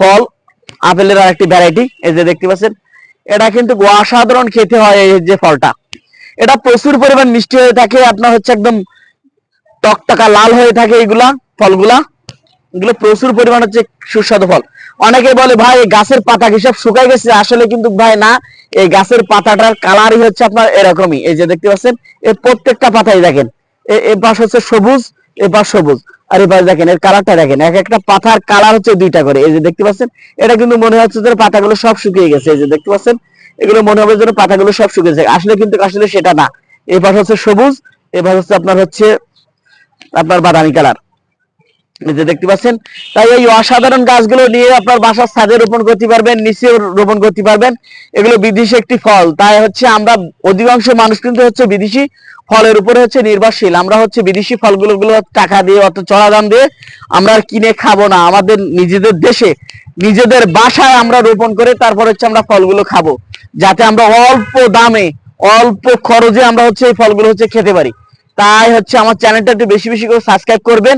ফল, আপেলের আরেকটি ভ্যারাইটি এই যে দেখতে পাচ্ছেন, এটা কিন্তু অসাধারণ খেতে হয় এই যে ফলটা। এটা প্রচুর পরিমাণ মিষ্টি হয়ে থাকে, আপনার হচ্ছে একদম টকটকা লাল হয়ে থাকে এইগুলা ফলগুলা। এগুলো প্রচুর পরিমাণ হচ্ছে সুস্বাদু ফল। অনেকে বলে, ভাই, এই গাছের পাতা কি সব শুকাই গেছে? আসলে কিন্তু ভাই না, এই গাছের পাতাটার কালারই হচ্ছে আপনার এরকমই। এই যে দেখতে পাচ্ছেন, এর প্রত্যেকটা পাতাই দেখেন, এ- এ পাশ হচ্ছে সবুজ, এ পাশ সবুজ, আর এ পাশ দেখেন, এর কালারটা দেখেন, এক একটা পাতার কালার হচ্ছে দুইটা করে। এই যে দেখতে পাচ্ছেন, এটা কিন্তু মনে হচ্ছে যে পাতাগুলো সব শুকিয়ে গেছে। এই যে দেখতে পাচ্ছেন, এগুলো মনে হবে যেন পাতাগুলো সব শুকিয়ে গেছে। আসলে কিন্তু আসলে সেটা না। এই পাশ হচ্ছে সবুজ, এ পাশ হচ্ছে আপনার হচ্ছে আপনার বাদামি কালার। দেখতে পাচ্ছেন, তাই এই অসাধারণ গাছগুলো নিয়ে আপনার বাসার ছাদে রোপণ করতে পারবেন নিচেও রোপণ করতে পারবেন। এগুলো বিদেশি একটি ফল। তাই হচ্ছে আমরা অধিকাংশ মানুষ কিন্তু হচ্ছে বিদেশি ফলের উপরে হচ্ছে নির্ভরশীল। আমরা হচ্ছে বিদেশি ফলগুলো গুলো টাকা দিয়ে অত চড়া দাম দিয়ে আমরা কিনে খাব না। আমাদের নিজেদের দেশে, নিজেদের বাসায় আমরা রোপণ করে তারপর হচ্ছে আমরা ফলগুলো খাব। যাতে আমরা অল্প দামে, অল্প খরচে আমরা হচ্ছে এই ফলগুলো হচ্ছে খেতে পারি। তাই হচ্ছে আমার চ্যানেলটা একটু বেশি বেশি করে সাবস্ক্রাইব করবেন।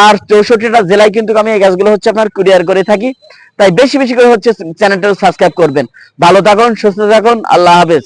আর চৌষট্টিটা জেলায় কিন্তু আমি এই গাছগুলো হচ্ছে আপনার কুরিয়ার করে থাকি। তাই বেশি বেশি করে হচ্ছে চ্যানেলটা সাবস্ক্রাইব করবেন। ভালো থাকুন, সুস্থ থাকুন, আল্লাহ হাফেজ।